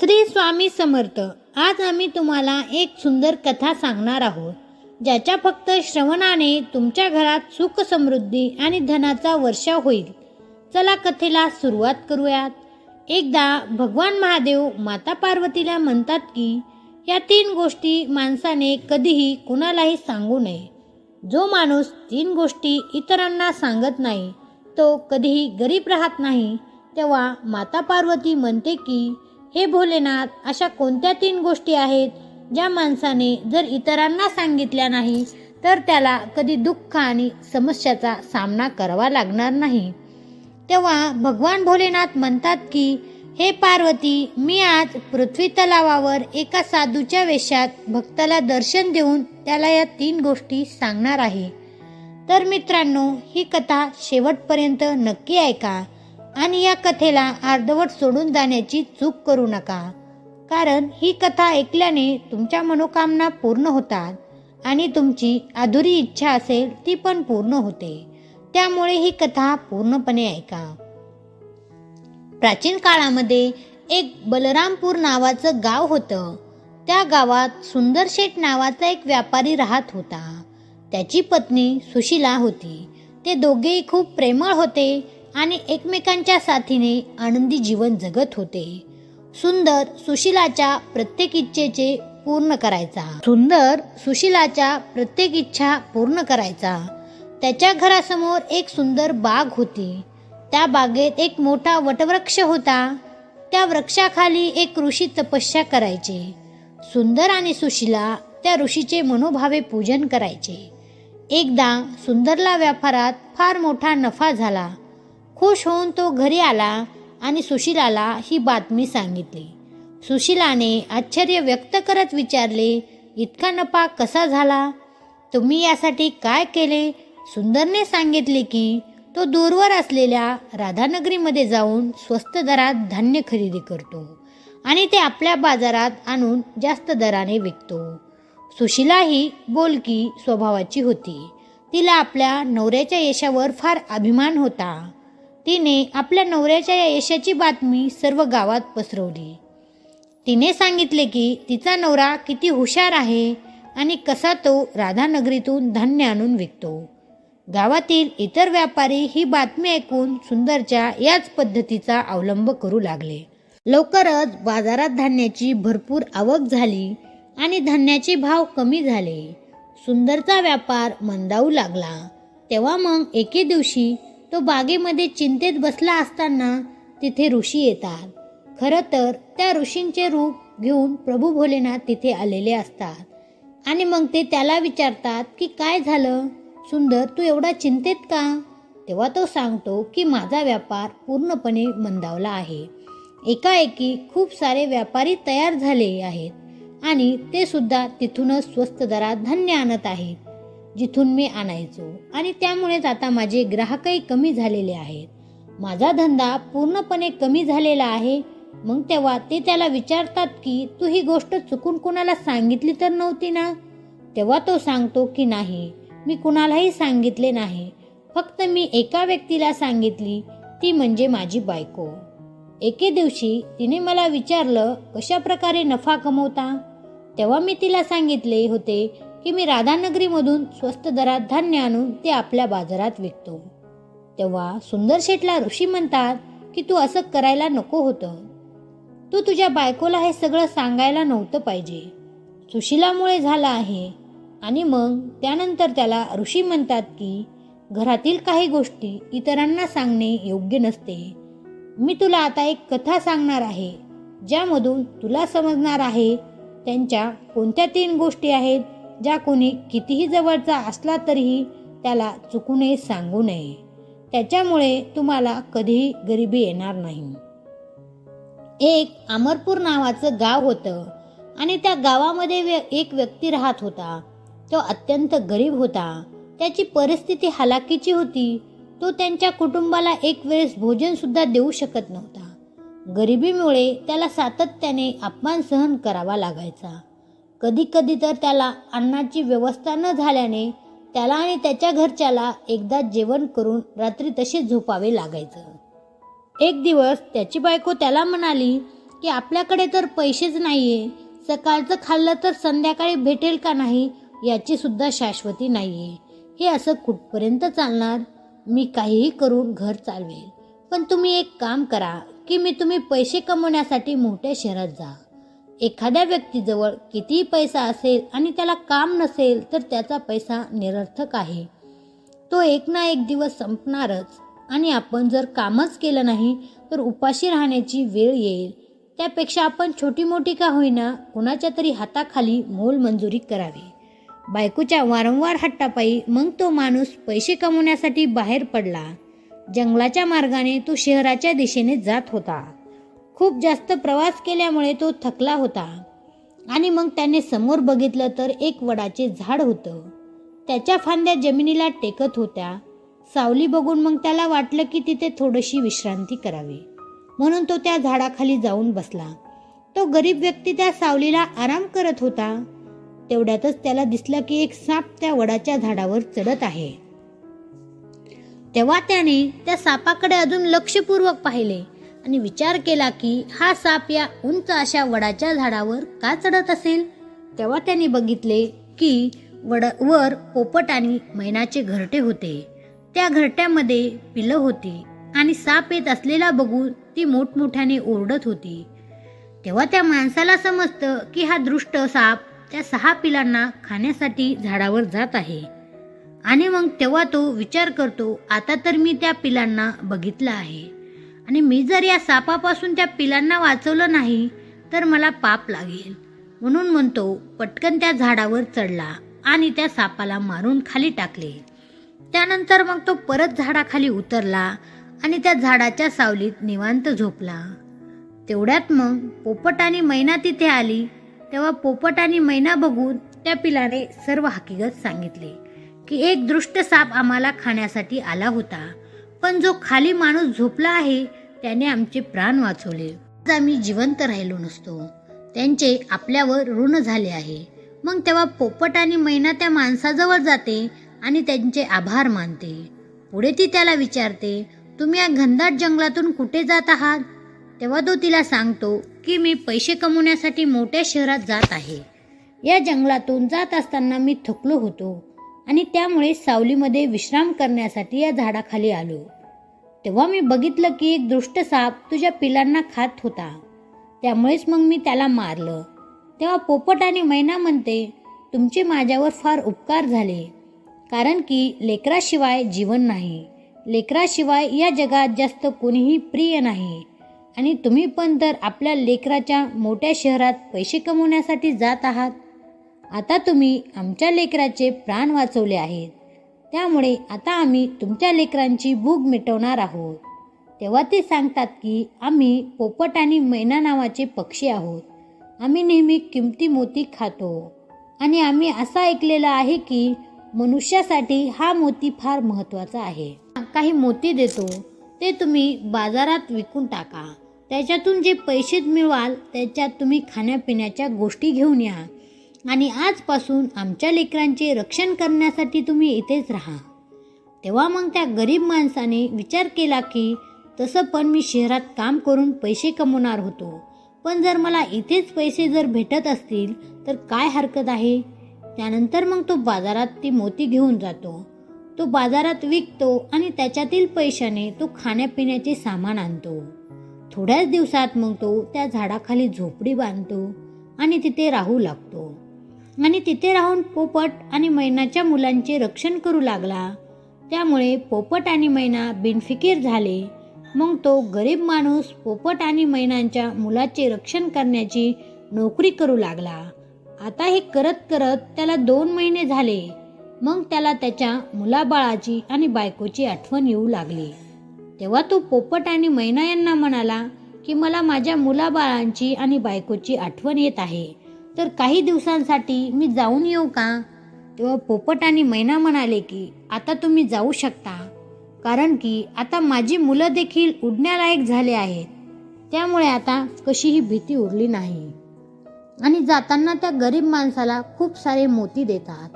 श्री स्वामी समर्थ आज आम्ही तुम्हाला एक सुंदर कथा सांगणार आहोत ज्याच्या फक्त श्रवणाने तुमच्या घरात सुख समृद्धी आणि धनाचा वर्षा होईल. चला कथेला सुरुवात करूयात. एकदा भगवान महादेव माता पार्वतीला म्हणतात की या तीन गोष्टी माणसाने कधीही कुणालाही सांगू नये. जो माणूस तीन गोष्टी इतरांना सांगत नाही तो कधीही गरीब राहत नाही तेव्हा माता पार्वती म्हणते की हे भोलेनाथ अशा कोणत्या तीन गोष्टी आहेत ज्या माणसाने जर इतरांना सांगितल्या नाही तर त्याला कधी दुःख आणि समस्याचा सामना करावा लागणार नाही. तेव्हा भगवान भोलेनाथ म्हणतात की हे पार्वती मी आज पृथ्वी तलावावर एका साधूच्या वेशात भक्ताला दर्शन देऊन त्याला या तीन गोष्टी सांगणार आहे. तर मित्रांनो ही कथा शेवटपर्यंत नक्की ऐका. आणि या कथेला अर्धवट सोडून जाण्याची चूक करू नका. कारण ही कथा ऐकल्याने तुमच्या मनोकामना पूर्ण होतात आणि तुमची अधुरी इच्छा असेल ती पण पूर्ण होते. त्यामुळे ही कथा पूर्णपणे ऐका. प्राचीन काळामध्ये एक बलरामपूर नावाचं गाव होतं. त्या गावात सुंदर शेठ नावाचा एक व्यापारी राहत होता. त्याची पत्नी सुशिला होती. ते दोघेही खूप प्रेमळ होते आणि एकमेकांच्या साथीने आनंदी जीवन जगत होते. सुंदर सुशिलाच्या प्रत्येक इच्छेचे पूर्ण करायचा. सुंदर सुशिलाच्या प्रत्येक इच्छा पूर्ण करायचा. त्याच्या घरासमोर एक सुंदर बाग होती. त्या बागेत एक मोठा वटवृक्ष होता. त्या वृक्षाखाली एक ऋषी तपस्या करायचे. सुंदर आणि सुशिला त्या ऋषीचे मनोभावे पूजन करायचे. एकदा सुंदरला व्यापारात फार मोठा नफा झाला. खुश होऊन तो घरी आला आणि सुशिलाला ही बातमी सांगितली. सुशिलाने आश्चर्य व्यक्त करत विचारले इतका नफा कसा झाला? तुम्ही यासाठी काय केले? सुंदरने सांगितले की तो दूरवर असलेल्या राधानगरीमध्ये जाऊन स्वस्त दरात धान्य खरेदी करतो आणि ते आपल्या बाजारात आणून जास्त दराने विकतो. सुशिला ही बोलकी स्वभावाची होती. तिला आपल्या नवऱ्याच्या यशावर फार अभिमान होता. तिने आपल्या नवऱ्याच्या या यशाची बातमी सर्व गावात पसरवली. तिने सांगितले की तिचा नवरा किती हुशार आहे आणि कसा तो राधानगरीतून धान्य आणून विकतो. गावातील इतर व्यापारी ही बातमी ऐकून सुंदरच्या याच पद्धतीचा अवलंब करू लागले. लवकरच बाजारात धान्याची भरपूर आवक झाली आणि धान्याचे भाव कमी झाले. सुंदरचा व्यापार मंदावू लागला. तेव्हा मग एके दिवशी तो बागेमध्ये चिंतेत बसला असताना तिथे ऋषी येतात. खरं तर त्या ऋषींचे रूप घेऊन प्रभू भोलेनाथ तिथे आलेले असतात. आणि मग ते त्याला विचारतात की काय झालं? सुंदर तू एवढा चिंतेत का? तेव्हा तो सांगतो की माझा व्यापार पूर्णपणे मंदावला आहे. एकाएकी खूप सारे व्यापारी तयार झाले आहेत आणि ते सुद्धा तिथूनच स्वस्त दरात धान्य आणत आहेत. जिथून मी आणायचो. आणि त्यामुळेच आता माझे ग्राहकही कमी झालेले आहेत. माझा धंदा पूर्णपणे कमी झालेला आहे. मग तेव्हा ते त्याला विचारतात की तू ही गोष्ट चुकून कुणाला सांगितली तर नव्हती ना? तेव्हा तो सांगतो की नाही मी कुणालाही सांगितले नाही. फक्त मी एका व्यक्तीला सांगितली ती म्हणजे माझी बायको. एके दिवशी तिने मला विचारलं कशा प्रकारे नफा कमवता? तेव्हा मी तिला सांगितले होते की मी राधानगरीमधून स्वस्त दरात धान्य आणून ते आपल्या बाजारात विकतो. तेव्हा सुंदर शेठला ऋषी म्हणतात की तू असं करायला नको होतं. तू तुझ्या बायकोला हे सगळं सांगायला नव्हतं पाहिजे. सुशिलामुळे झालं आहे. आणि मग त्यानंतर त्याला ऋषी म्हणतात की घरातील काही गोष्टी इतरांना सांगणे योग्य नसते. मी तुला आता एक कथा सांगणार आहे. ज्यामधून तुला समजणार आहे त्यांच्या कोणत्या तीन गोष्टी आहेत ज्या कोणी कितीही जवळचा असला तरीही त्याला चुकूनही सांगू नये. त्याच्यामुळे तुम्हाला कधीही गरिबी येणार नाही. एक अमरपूर नावाचं गाव होतं आणि त्या गावामध्ये व्य एक व्यक्ती राहत होता. तो अत्यंत गरीब होता. त्याची परिस्थिती हलाकीची होती. तो त्यांच्या कुटुंबाला एक वेळेस भोजन सुद्धा देऊ शकत नव्हता. गरिबीमुळे त्याला सातत्याने अपमान सहन करावा लागायचा. कधी कधी तर त्याला अन्नाची व्यवस्था न झाल्याने त्याला आणि त्याच्या घरच्याला एकदा जेवण करून रात्री तसे झोपावे लागायचं. एक दिवस त्याची बायको त्याला म्हणाली की आपल्याकडे तर पैसेच नाहीये. सकाळचं खाल्लं तर संध्याकाळी भेटेल का नाही याची सुद्धा शाश्वती नाहीये. हे असं कुठपर्यंत चालणार? मी काहीही करून घर चालवेल. पण तुम्ही एक काम करा की मी तुम्ही पैसे कमवण्यासाठी मोठ्या शहरात जा. एखाद्या व्यक्तीजवळ कितीही पैसा असेल आणि त्याला काम नसेल तर त्याचा पैसा निरर्थक आहे. तो एक ना एक दिवस संपणारच. आणि आपण जर कामच केलं नाही तर उपाशी राहण्याची वेळ येईल. त्यापेक्षा आपण छोटी मोठी का होईना कुणाच्या तरी हाताखाली मोल मंजुरी करावी. बायकोच्या वारंवार हट्टापायी मग तो माणूस पैसे कमवण्यासाठी बाहेर पडला. जंगलाच्या मार्गाने तो शहराच्या दिशेने जात होता. खूप जास्त प्रवास केल्यामुळे तो थकला होता. आणि मग त्याने समोर बघितलं तर एक वडाचे झाड होतं. त्याच्या फांद्या जमिनीला टेकत होत्या. सावली बघून मग त्याला वाटलं की तिथे थोडीशी विश्रांती करावी. म्हणून तो त्या झाडाखाली जाऊन बसला. तो गरीब व्यक्ती त्या सावलीला आराम करत होता. तेवढ्यातच त्याला दिसलं की एक साप त्या वडाच्या झाडावर चढत आहे. तेव्हा त्याने त्या सापाकडे अजून लक्षपूर्वक पाहिले. आणि विचार केला की हा साप या उंच अशा वडाच्या झाडावर का चढत असेल? तेव्हा त्याने बघितले की वड वर पोपट आणि मैनाचे घरटे होते. त्या घरट्यामध्ये पिलं होती आणि साप येत असलेला बघून ती मोठमोठ्याने ओरडत होती. तेव्हा त्या माणसाला समजतं की हा दृष्ट साप त्या सहा पिलांना खाण्यासाठी झाडावर जात आहे. आणि मग तेव्हा तो विचार करतो आता तर मी त्या पिलांना बघितलं आहे. आणि मी जर या सापापासून त्या पिलांना वाचवलं नाही तर मला पाप लागेल. म्हणून म्हणतो पटकन त्या झाडावर चढला आणि त्या सापाला मारून खाली टाकले. त्यानंतर मग तो परत झाडाखाली उतरला आणि त्या झाडाच्या सावलीत निवांत झोपला. तेवढ्यात मग पोपट आणि मैना तिथे आली. तेव्हा पोपट आणि मैना बघून त्या पिलाने सर्व हकीकत सांगितले की एक दृष्ट साप आम्हाला खाण्यासाठी आला होता. पण जो खाली माणूस झोपला आहे त्याने आमचे प्राण वाचवले. आज आम्ही जिवंत राहिलो नसतो. त्यांचे आपल्यावर ऋण झाले आहे. मग तेव्हा पोपट आणि मैना त्या माणसाजवळ जाते आणि त्यांचे आभार मानते. पुढे ती त्याला विचारते तुम्ही या घनदाट जंगलातून कुठे जात आहात? तेव्हा तो तिला सांगतो की मी पैसे कमवण्यासाठी मोठ्या शहरात जात आहे. या जंगलातून जात असताना मी थकलो होतो. आणि त्यामुळे सावलीमध्ये विश्राम करण्यासाठी या झाडाखाली आलो. तेव्हा मी बघितलं की एक दृष्ट साप तुझ्या पिलांना खात होता. त्यामुळेच मग मी त्याला मारलं. तेव्हा पोपट आणि मैना म्हणते तुमचे माझ्यावर फार उपकार झाले. कारण की लेकराशिवाय जीवन नाही. लेकराशिवाय या जगात जास्त कोणीही प्रिय नाही. आणि तुम्ही पण तर आपल्या लेकराच्या मोठ्या शहरात पैसे कमवण्यासाठी जात आहात. आता तुम्ही आमच्या लेकराचे प्राण वाचवले आहेत. त्यामुळे आता आम्ही तुमच्या लेकरांची भूक मिटवणार आहोत. तेव्हा ते सांगतात की आम्ही पोपट आणि मैना नावाचे पक्षी आहोत. आम्ही नेहमी किमती मोती खातो. आणि आम्ही असं ऐकलेलं आहे की मनुष्यासाठी हा मोती फार महत्त्वाचा आहे. काही मोती देतो. ते तुम्ही बाजारात विकून टाका. त्याच्यातून जे पैसे मिळवाल त्याच्यात तुम्ही खाण्यापिण्याच्या गोष्टी घेऊन या. आणि आजपासून आमच्या लेकरांचे रक्षण करण्यासाठी तुम्ही इथेच राहा. तेव्हा मग त्या गरीब माणसाने विचार केला की तसं पण मी शहरात काम करून पैसे कमवणार होतो. पण जर मला इथेच पैसे जर भेटत असतील तर काय हरकत आहे? त्यानंतर मग तो बाजारात ती मोती घेऊन जातो. तो बाजारात विकतो आणि त्याच्यातील पैशाने तो खाण्यापिण्याचे सामान आणतो. थोड्याच दिवसात मग तो त्या झाडाखाली झोपडी बांधतो आणि तिथे राहू लागतो. आणि तिथे राहून पोपट आणि मैनाच्या मुलांचे रक्षण करू लागला. त्यामुळे पोपट आणि मैना बिनफिकीर झाले. मग तो गरीब माणूस पोपट आणि मैनांच्या मुलाचे रक्षण करण्याची नोकरी करू लागला. आता हे करत करत त्याला दोन महिने झाले. मग त्याला त्याच्या मुलाबाळाची आणि बायकोची आठवण येऊ लागली. तेव्हा तो पोपट आणि मैना यांना म्हणाला की मला माझ्या मुलाबाळांची आणि बायकोची आठवण येत आहे. तर काही दिवसांसाठी मी जाऊन येऊ का? तेव्हा पोपट आणि मैना म्हणाले की आता तुम्ही जाऊ शकता. कारण की आता माझी मुलं देखील उडण्यालायक झाले आहेत. त्यामुळे आता कशीही भीती उरली नाही. आणि जाताना त्या गरीब माणसाला खूप सारे मोती देतात.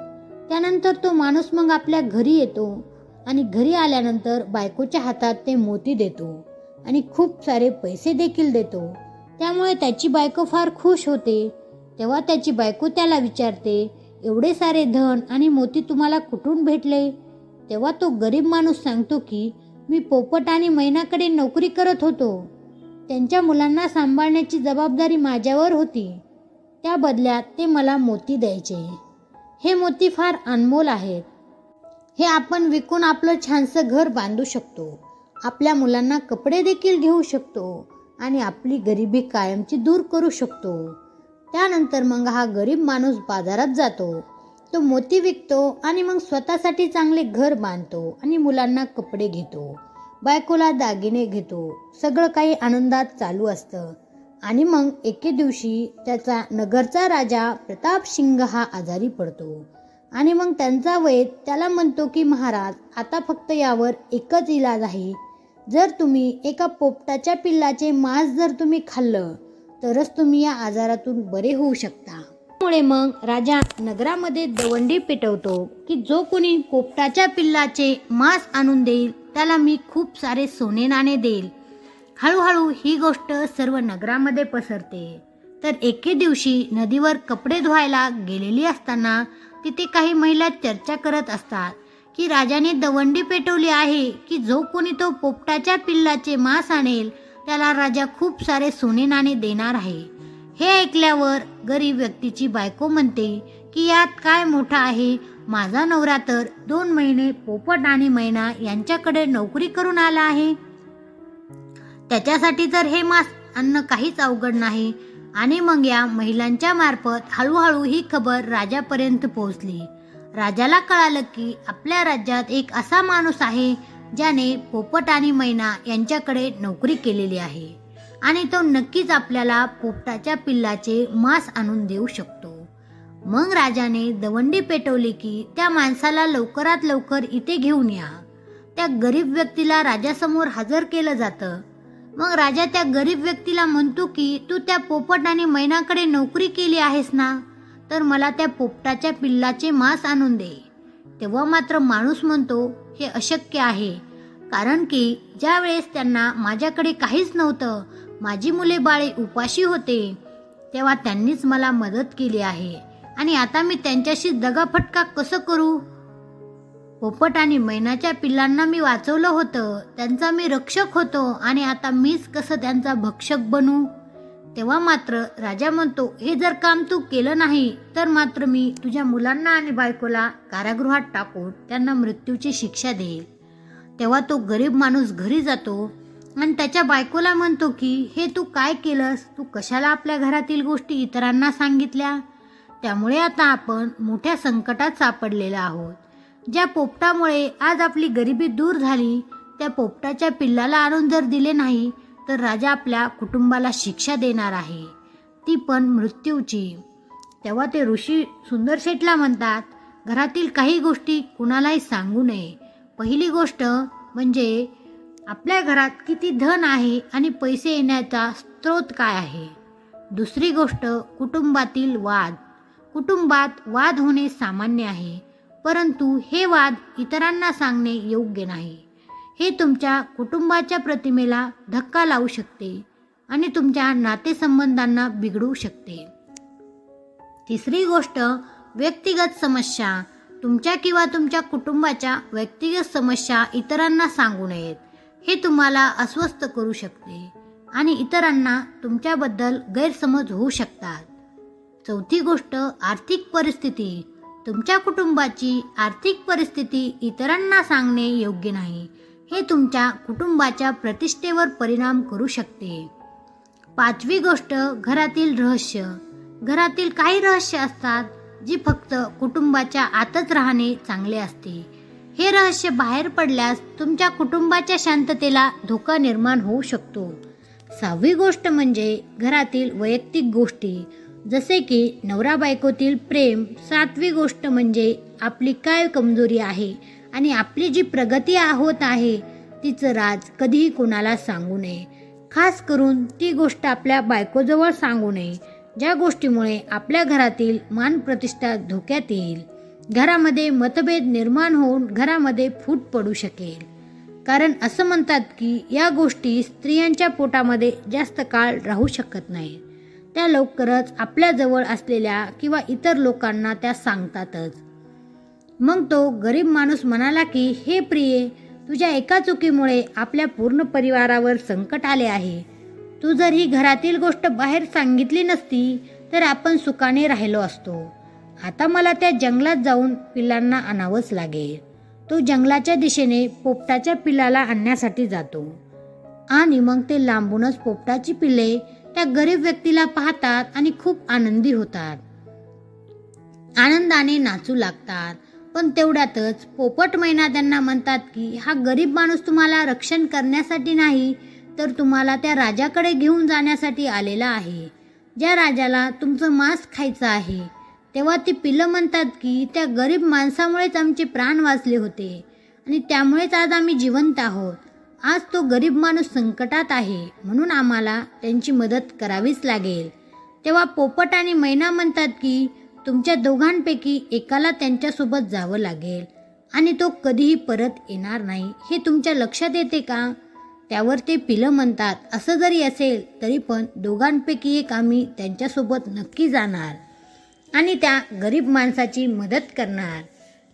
त्यानंतर तो माणूस मग आपल्या घरी येतो आणि घरी आल्यानंतर बायकोच्या हातात ते मोती देतो आणि खूप सारे पैसे देखील देतो. त्यामुळे त्याची बायको फार खुश होते. तेव्हा त्याची बायको त्याला विचारते एवढे सारे धन आणि मोती तुम्हाला कुठून भेटले? तेव्हा तो गरीब माणूस सांगतो की मी पोपट आणि मैनाकडे नोकरी करत होतो. त्यांच्या मुलांना सांभाळण्याची जबाबदारी माझ्यावर होती. त्या बदल्यात ते मला मोती द्यायचे. हे मोती फार अनमोल आहेत. हे आपण विकून आपलं छानसं घर बांधू शकतो. आपल्या मुलांना कपडे देखील घेऊ शकतो आणि आपली गरिबी कायमची दूर करू शकतो. त्यानंतर मग हा गरीब माणूस बाजारात जातो. तो मोती विकतो आणि मग स्वतःसाठी चांगले घर बांधतो आणि मुलांना कपडे घेतो. बायकोला दागिने घेतो. सगळं काही आनंदात चालू असतं. आणि मग एके दिवशी त्याचा नगरचा राजा प्रताप सिंग हा आजारी पडतो. आणि मग त्यांचा वैद त्याला म्हणतो की महाराज आता फक्त यावर एकच इलाज आहे. जर तुम्ही एका पोपटाच्या पिल्लाचे मांस जर तुम्ही खाल्लं तरच तुम्ही या आजारातून बरे होऊ शकता. त्यामुळे मग राजा नगरामध्ये दवंडी पेटवतो की जो कोणी पोपटाच्या पिल्लाचे मांस आणून देईल त्याला मी खूप सारे सोने नाणे देईल. हळूहळू ही गोष्ट सर्व नगरामध्ये पसरते. तर एके दिवशी नदीवर कपडे धुवायला गेलेली असताना तिथे काही महिला चर्चा करत असतात की राजाने दवंडी पेटवली आहे की जो कोणी तो पोपटाच्या पिल्लाचे मांस आणेल त्याला राजा खूप सारे सोने नाणे देणार आहे. हे ऐकल्यावर गरीब व्यक्तीची बायको म्हणते की यात काय मोठा आहे? माझा नवरा तर दोन महिने पोपट आणि मैना यांच्याकडे नोकरी करून आला आहे. त्याच्यासाठी तर हे मास अन्न काहीच अवघड नाही. आणि मग या महिलांच्या मार्फत हळूहळू ही खबर राजापर्यंत पोहोचली. राजाला कळालं की आपल्या राज्यात एक असा माणूस आहे ज्याने पोपट आणि मैना यांच्याकडे नोकरी केलेली आहे आणि तो नक्कीच आपल्याला पोपटाच्या पिल्लाचे मांस आणून देऊ शकतो. मग राजाने दवंडी पेटवली की त्या माणसाला लवकरात लवकर इथे घेऊन या. त्या गरीब व्यक्तीला राजासमोर हजर केलं जातं. मग राजा त्या गरीब व्यक्तीला म्हणतो की तू त्या पोपट आणि मैनाकडे नोकरी केली आहेस ना? तर मला त्या पोपटाच्या पिल्लाचे मांस आणून दे. तेव्हा मात्र माणूस म्हणतो हे अशक्य आहे. कारण की ज्या वेळेस त्यांना माझ्याकडे काहीच नव्हतं माझी मुले बाळे उपाशी होते तेव्हा त्यांनीच मला मदत केली आहे. आणि आता मी त्यांच्याशी दगाफटका कसं करू? पोपट आणि मैनाच्या पिल्लांना मी वाचवलं होतं त्यांचा मी रक्षक होतो आणि आता मीच कसं त्यांचा भक्षक बनू? तेव्हा मात्र राजा म्हणतो हे जर काम तू केलं नाही तर मात्र मी तुझ्या मुलांना आणि बायकोला कारागृहात टाकून त्यांना मृत्यूची शिक्षा देईल. तेव्हा तो गरीब माणूस घरी जातो आणि त्याच्या बायकोला म्हणतो की हे तू काय केलंस? तू कशाला आपल्या घरातील गोष्टी इतरांना सांगितल्या? त्यामुळे आता आपण मोठ्या संकटात सापडलेलो आहोत. ज्या पोपटामुळे आज आपली गरिबी दूर झाली त्या पोपटाच्या पिल्लाला आणून जर दिले नाही तर राजा आपल्या कुटुंबाला शिक्षा देणार आहे. ती पण मृत्यूची. तेव्हा ते ऋषी सुंदरशेठला म्हणतात घरातील काही गोष्टी कुणालाही सांगू नये. पहिली गोष्ट म्हणजे आपल्या घरात किती धन आहे आणि पैसे येण्याचा स्रोत काय आहे? दुसरी गोष्ट कुटुंबातील वाद. कुटुंबात वाद होणे सामान्य आहे परंतु हे वाद इतरांना सांगणे योग्य नाही. हे तुमच्या कुटुंबाच्या प्रतिमेला धक्का लावू शकते आणि तुमच्या नातेसंबंधांना बिघडू शकते. तिसरी गोष्ट व्यक्तिगत समस्या. तुमच्या किंवा तुमच्या कुटुंबाच्या व्यक्तिगत समस्या इतरांना सांगू नयेत. हे तुम्हाला अस्वस्थ करू शकते आणि इतरांना तुमच्याबद्दल गैरसमज होऊ शकतात. चौथी गोष्ट आर्थिक परिस्थिती. तुमच्या कुटुंबाची आर्थिक परिस्थिती इतरांना सांगणे योग्य नाही. हे तुमच्या कुटुंबाच्या प्रतिष्ठेवर परिणाम करू शकते. पाचवी गोष्ट घरातील रहस्य. घरातील काही रहस्य असतात जी फक्त कुटुंबाच्या आतच राहणे चांगले असते. हे रहस्य बाहेर पडल्यास तुमच्या कुटुंबाच्या शांततेला धोका निर्माण होऊ शकतो. सहावी गोष्ट म्हणजे घरातील वैयक्तिक गोष्टी जसे की नवरा बायकोतील प्रेम. सातवी गोष्ट म्हणजे आपली काय कमजोरी आहे आणि आपली जी प्रगती होत आहे तिचं राज कधीही कोणाला सांगू नये. खास करून ती गोष्ट आपल्या बायकोजवळ सांगू नये ज्या गोष्टीमुळे आपल्या घरातील मान प्रतिष्ठा धोक्यात येईल. घरामध्ये मतभेद निर्माण होऊन घरामध्ये फूट पडू शकेल. कारण असं म्हणतात की या गोष्टी स्त्रियांच्या पोटामध्ये जास्त काळ राहू शकत नाही. त्या लवकरच आपल्याजवळ असलेल्या किंवा इतर लोकांना त्या सांगतातच. मग तो गरीब माणूस म्हणाला की हे प्रिये तुझ्या एका चुकीमुळे आपल्या पूर्ण परिवारावर संकट आले आहे. तू जर ही घरातील गोष्ट बाहेर सांगितली नसती तर आपण सुखाने राहिलो असतो. आता मला त्या जंगलात जाऊन पिल्लांना आणावंच लागेल. तो जंगलाच्या दिशेने पोपटाच्या पिल्लाला आणण्यासाठी जातो. आणि मग ते लांबूनच पोपटाची पिल्ले त्या गरीब व्यक्तीला पाहतात आणि खूप आनंदी होतात. आनंदाने नाचू लागतात. पण तेवढ्यातच पोपट मैना त्यांना म्हणतात की हा गरीब माणूस तुम्हाला रक्षण करण्यासाठी नाही तर तुम्हाला त्या राजाकडे घेऊन जाण्यासाठी आलेला आहे. ज्या राजाला तुमचं मांस खायचं आहे. तेव्हा ती पिलं म्हणतात की त्या गरीब माणसामुळेच आमचे प्राण वाचले होते आणि त्यामुळेच आज आम्ही जिवंत आहोत. आज तो गरीब माणूस संकटात आहे म्हणून आम्हाला त्यांची मदत करावीच लागेल. तेव्हा पोपट आणि मैना म्हणतात की तुमच्या दोघांपैकी एकाला त्यांच्यासोबत जावं लागेल आणि तो कधीही परत येणार नाही हे तुमच्या लक्षात येते का? त्यावर ते पिलं म्हणतात असं जरी असेल तरी पण दोघांपैकी एक आम्ही त्यांच्यासोबत नक्की जाणार आणि त्या गरीब माणसाची मदत करणार.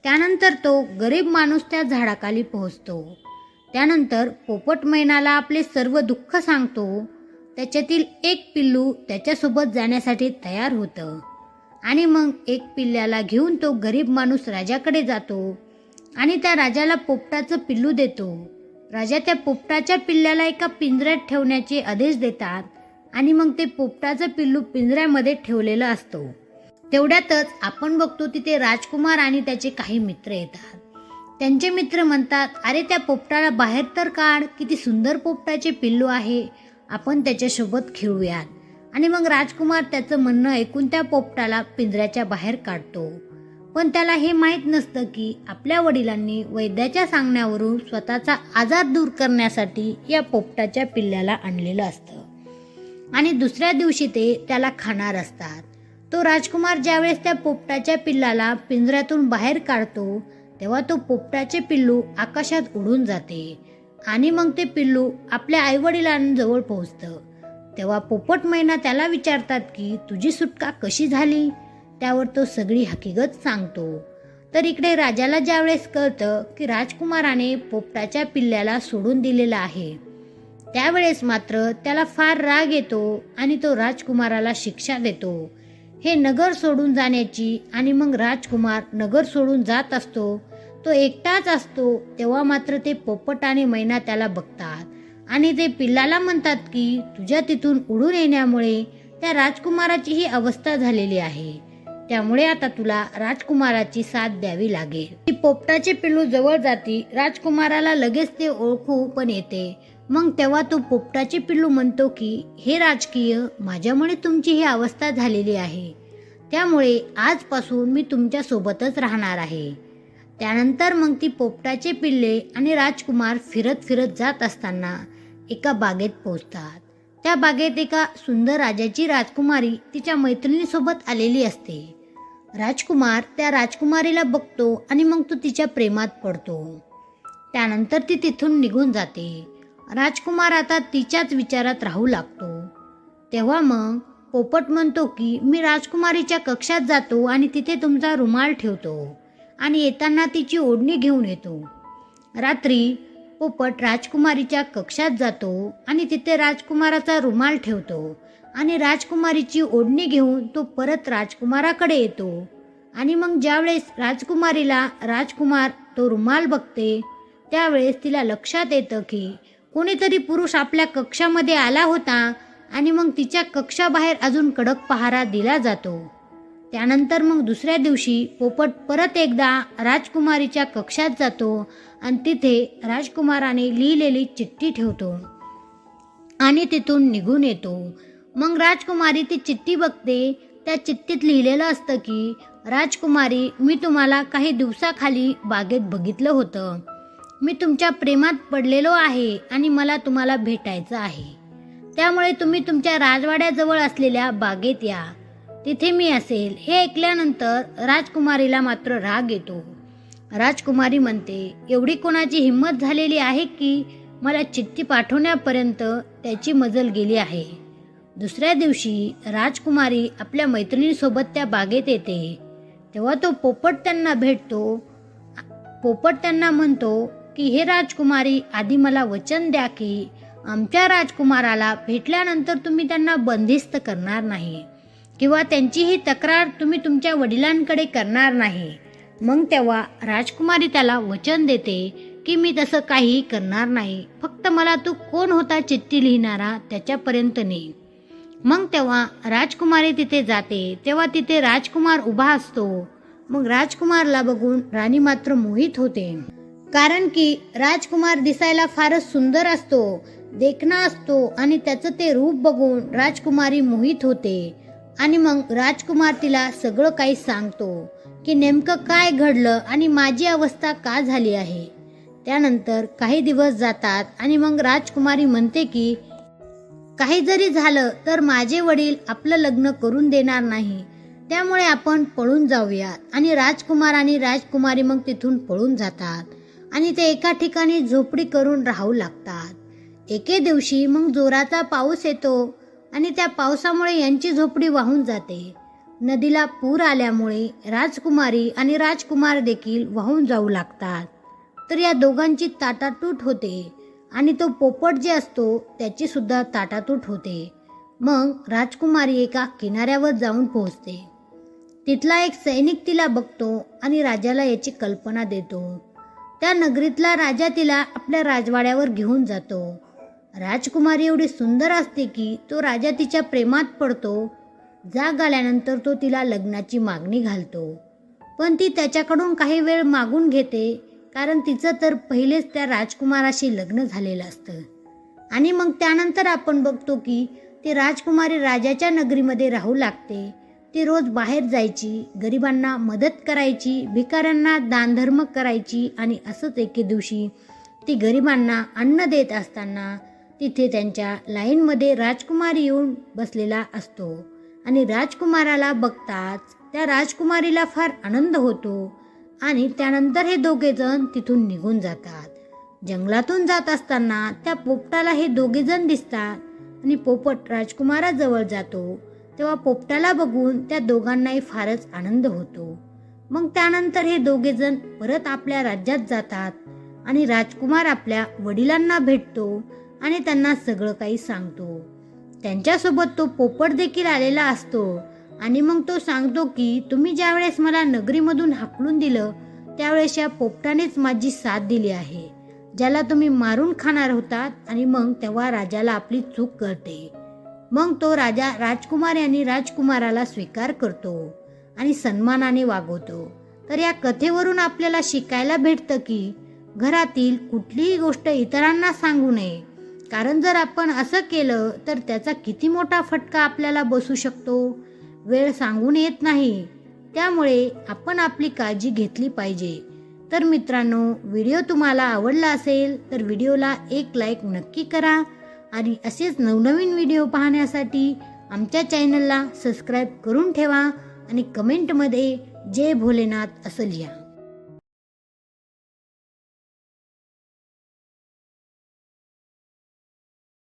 त्यानंतर तो गरीब माणूस त्या झाडाखाली पोहोचतो. त्यानंतर पोपट मैनाला आपले सर्व दुःख सांगतो. त्याच्यातील एक पिल्लू त्याच्यासोबत जाण्यासाठी तयार होतं. आणि मग एक पिल्ल्याला घेऊन तो गरीब माणूस राजाकडे जातो आणि त्या राजाला पोपटाचं पिल्लू देतो. राजा त्या पोपटाच्या पिल्ल्याला एका पिंजऱ्यात ठेवण्याचे आदेश देतात आणि मग ते पोपटाचं पिल्लू पिंजऱ्यामध्ये ठेवलेलं असतो. तेवढ्यातच आपण बघतो तिथे राजकुमार आणि त्याचे काही मित्र येतात. त्यांचे मित्र म्हणतात अरे त्या पोपटाला बाहेर तर काढ किती सुंदर पोपटाचे पिल्लू आहे. आपण त्याच्यासोबत खेळूयात. आणि मग राजकुमार त्याचं म्हणणं ऐकून त्या पोपटाला पिंजऱ्याच्या बाहेर काढतो. पण त्याला हे माहीत नसतं की आपल्या वडिलांनी वैद्याच्या सांगण्यावरून स्वतःचा आजार दूर करण्यासाठी या पोपटाच्या पिल्ल्याला आणलेलं असतं. आणि दुसऱ्या दिवशी ते त्याला खाणार असतात. तो राजकुमार ज्यावेळेस त्या पोपटाच्या पिल्लाला पिंजऱ्यातून बाहेर काढतो तेव्हा तो पोपटाचे पिल्लू आकाशात उडून जाते आणि मग ते पिल्लू आपल्या आईवडिलांजवळ पोहोचतं. तेव्हा पोपट मैना त्याला विचारतात की तुझी सुटका कशी झाली? त्यावर तो सगळी हकीकत सांगतो. तर इकडे राजाला ज्यावेळेस कळतं की राजकुमाराने पोपटाच्या पिल्ल्याला सोडून दिलेला आहे त्यावेळेस मात्र त्याला फार राग येतो आणि तो राजकुमाराला शिक्षा देतो. हे नगर सोडून जाण्याची आणि मग राजकुमार नगर सोडून जात असतो तो एकटाच असतो तेव्हा मात्र ते पोपट आणि मैना त्याला बघतात. आणि ते पिल्लाला म्हणतात की तुझ्या तिथून उडून येण्यामुळे त्या राजकुमाराची ही अवस्था झालेली आहे. त्यामुळे आता तुला राजकुमाराची साथ द्यावी लागेल. ती पोपटाचे पिल्लू जवळ जाती राजकुमाराला लगेच ते ओळखू पण येते. मग तेव्हा तो पोपटाचे पिल्लू म्हणतो की हे राजकीय माझ्यामुळे तुमची ही अवस्था झालेली आहे. त्यामुळे आजपासून मी तुमच्या सोबतच राहणार आहे. त्यानंतर मग ती पोपटाचे पिल्ले आणि राजकुमार फिरत फिरत जात असताना एका बागेत पोचतात त्या बागेत एका सुंदर राजाची राजकुमारी तिच्या मैत्रिणीसोबत आलेली असते. राजकुमार त्या राजकुमारीला बघतो आणि मग तो तिच्या प्रेमात पडतो. त्यानंतर ती तिथून निघून जाते. राजकुमार आता तिच्याच विचारात राहू लागतो. तेव्हा मग पोपट म्हणतो की मी राजकुमारीच्या कक्षात जातो आणि तिथे तुमचा रुमाल ठेवतो आणि येताना तिची ओढणी घेऊन येतो. रात्री पोपट राजकुमारीच्या कक्षात जातो आणि तिथे राजकुमाराचा रुमाल ठेवतो आणि राजकुमारीची ओढणी घेऊन तो परत राजकुमाराकडे येतो. आणि मग ज्यावेळेस राजकुमारीला राजकुमार तो रुमाल बघते त्यावेळेस तिला लक्षात येतं की कोणीतरी पुरुष आपल्या कक्षामध्ये आला होता आणि मग तिच्या कक्षाबाहेर अजून कडक पहारा दिला जातो. त्यानंतर मग दुसऱ्या दिवशी पोपट परत एकदा राजकुमारीच्या कक्षात जातो आणि तिथे राजकुमाराने लिहिलेली चिठ्ठी ठेवतो. आणि तिथून निघून येतो. मग राजकुमारी ती चिठ्ठी बघते. त्या चिठ्ठीत लिहिलेलं असतं की राजकुमारी मी तुम्हाला काही दिवसाखाली बागेत बघितलं होतं. मी तुमच्या प्रेमात पडलेलो आहे आणि मला तुम्हाला भेटायचं आहे. त्यामुळे तुम्ही तुमच्या राजवाड्याजवळ असलेल्या बागेत या. तिथे मी असेल हे ऐकल्यानंतर राजकुमारीला मात्र राग येतो. राजकुमारी म्हणते एवढी कोणाची हिंमत झालेली आहे की मला चिठ्ठी पाठवण्यापर्यंत त्याची मजल गेली आहे. दुसऱ्या दिवशी राजकुमारी आपल्या मैत्रिणीसोबत त्या बागेत येते. तेव्हा तो पोपट त्यांना भेटतो. पोपट त्यांना म्हणतो की हे राजकुमारी आधी मला वचन द्या की आमच्या राजकुमाराला भेटल्यानंतर तुम्ही त्यांना बंदिस्त करणार नाही. किंवा त्यांची ही तक्रार तुम्ही तुमच्या वडिलांकडे करणार नाही. मग तेव्हा राजकुमारी त्याला वचन देते की मी तसं काही करणार नाही. फक्त मला तू कोण होता चिठ्ठी लिहिणारा त्याच्यापर्यंत ने. मग तेव्हा राजकुमारी तिथे जाते. तेव्हा तिथे राजकुमार उभा असतो. मग राजकुमारला बघून राणी मात्र मोहित होते. कारण की राजकुमार दिसायला फारच सुंदर असतो देखणा असतो आणि त्याचं ते रूप बघून राजकुमारी मोहित होते. आणि मग राजकुमार तिला सगळं काही सांगतो की नेमकं काय घडलं आणि माझी अवस्था का झाली आहे. त्यानंतर काही दिवस जातात आणि मग राजकुमारी म्हणते की काही जरी झालं तर माझे वडील आपलं लग्न करून देणार नाही. त्यामुळे आपण पळून जाऊयात. आणि राजकुमार आणि राजकुमारी मग तिथून पळून जातात आणि ते एका ठिकाणी झोपडी करून राहू लागतात. एके दिवशी मग जोराचा पाऊस येतो आणि त्या पावसामुळे यांची झोपडी वाहून जाते. नदीला पूर आल्यामुळे राजकुमारी आणि राजकुमार देखील वाहून जाऊ लागतात. तर या दोघांची ताटातूट होते आणि तो पोपट जे असतो त्याची सुद्धा ताटातूट होते. मग राजकुमारी एका किनाऱ्यावर जाऊन पोहोचते. तिथला एक सैनिक तिला बघतो आणि राजाला याची कल्पना देतो. त्या नगरीतला राजा तिला आपल्या राजवाड्यावर घेऊन जातो. राजकुमारी एवढी सुंदर असते की तो राजा तिच्या प्रेमात पडतो. जाग आल्यानंतर तो तिला लग्नाची मागणी घालतो. पण ती त्याच्याकडून काही वेळ मागून घेते कारण तिचं तर पहिलेच त्या राजकुमाराशी लग्न झालेलं असतं. आणि मग त्यानंतर आपण बघतो की ती राजकुमारी राजाच्या नगरीमध्ये राहू लागते. ती रोज बाहेर जायची गरिबांना मदत करायची भिकाऱ्यांना दानधर्म करायची आणि असंच एके दिवशी ती गरिबांना अन्न देत असताना तिथे त्यांच्या लाईनमध्ये राजकुमारी येऊन बसलेला असतो. आणि राजकुमाराला बघताच त्या राजकुमारीला फार आनंद होतो आणि त्यानंतर हे दोघेजण तिथून निघून जातात. जंगलातून जात असताना त्या पोपटाला हे दोघेजण दिसतात आणि पोपट राजकुमाराजवळ जातो. तेव्हा पोपटाला बघून त्या दोघांनाही फारच आनंद होतो. मग त्यानंतर हे दोघेजण परत आपल्या राज्यात जातात आणि राजकुमार आपल्या वडिलांना भेटतो आणि त्यांना सगळं काही सांगतो. त्यांच्यासोबत तो पोपट देखील आलेला असतो आणि मग तो सांगतो की तुम्ही ज्यावेळेस मला नगरीमधून हाकलून दिलं त्यावेळेस या पोपटानेच माझी साथ दिली आहे. ज्याला तुम्ही मारून खाणार होतात आणि मग तेव्हा राजाला आपली चूक कळते. मग तो राजा राजकुमार यांनी राजकुमाराला स्वीकार करतो आणि सन्मानाने वागवतो. तर या कथेवरून आपल्याला शिकायला भेटतं की घरातील कुठलीही गोष्ट इतरांना सांगू नये कारण जर आपण असं केलं तर त्याचा किती मोठा फटका आपल्याला बसू शकतो? वेळ सांगून येत नाही. त्यामुळे आपण आपली काळजी घेतली पाहिजे. तर मित्रांनो व्हिडिओ तुम्हाला आवडला असेल तर व्हिडिओला एक लाईक नक्की करा. आणि असेच नवनवीन व्हिडिओ पाहण्यासाठी आमच्या चॅनलला सबस्क्राईब करून ठेवा आणि कमेंटमध्ये जय भोलेनाथ असं लिहा.